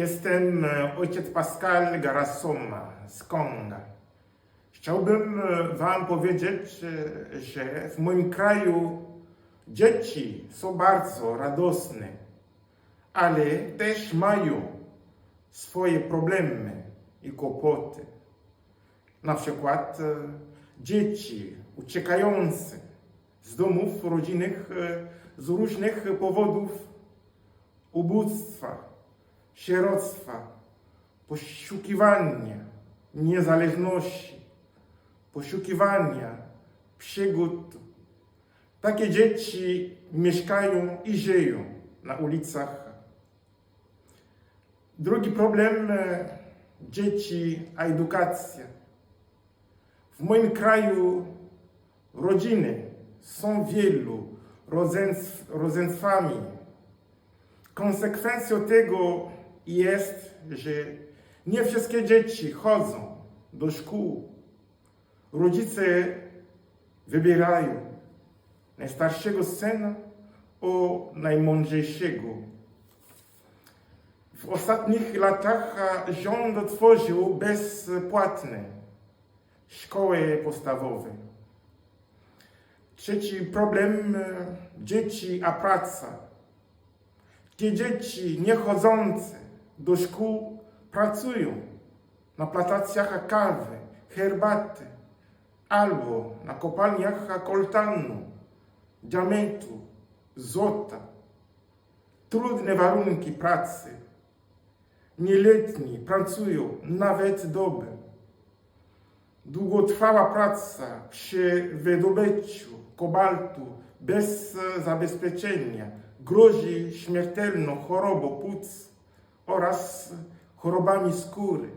Jestem e, ojciec Pascal Garasoma z Konga. Chciałbym e, Wam powiedzieć, e, że w moim kraju dzieci są bardzo radosne, ale też mają swoje problemy i kłopoty. Na przykład dzieci uciekające z domów rodzinnych z różnych powodów ubóstwa, sieroctwa, poszukiwania niezależności, poszukiwania przygód. Takie dzieci mieszkają i żyją na ulicach. Drugi problem e, dzieci a edukacja. W moim kraju rodziny są wielu rodzeństw, rodzeństwami. Konsekwencją tego jest, że nie wszystkie dzieci chodzą do szkół. Rodzice wybierają najstarszego syna o najmądrzejszego. W ostatnich latach rząd otworzył bezpłatne szkoły podstawowe. Trzeci problem e, dzieci a praca. Te dzieci niechodzące do szkół pracują na plantacjach kawy, herbaty albo na kopalniach koltanu, diamentu, złota. Trudne warunki pracy. Nieletni pracują nawet dobę. Długotrwała praca przy wydobyciu kobaltu bez zabezpieczenia grozi śmiertelną chorobą płuc oraz chorobami skóry.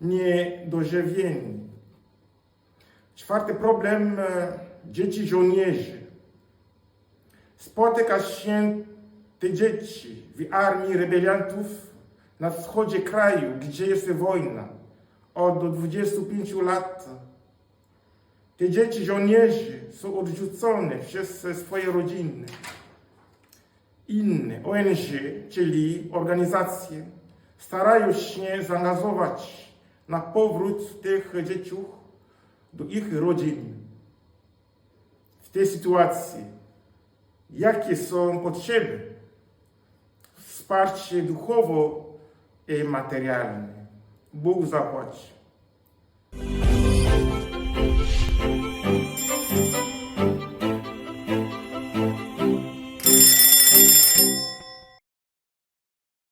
Niedożywieni. Czwarty problem e, dzieci żołnierzy. Spotyka się te dzieci w armii rebeliantów na wschodzie kraju, gdzie jest wojna od 25 lat. Te dzieci żołnierzy są odrzucone przez swoje rodziny. Inne ONG, czyli organizacje, starają się zaangażować na powrót tych dzieci do ich rodzin. W tej sytuacji, jakie są potrzeby? Wsparcie duchowo i materialne. Bóg zapłaci.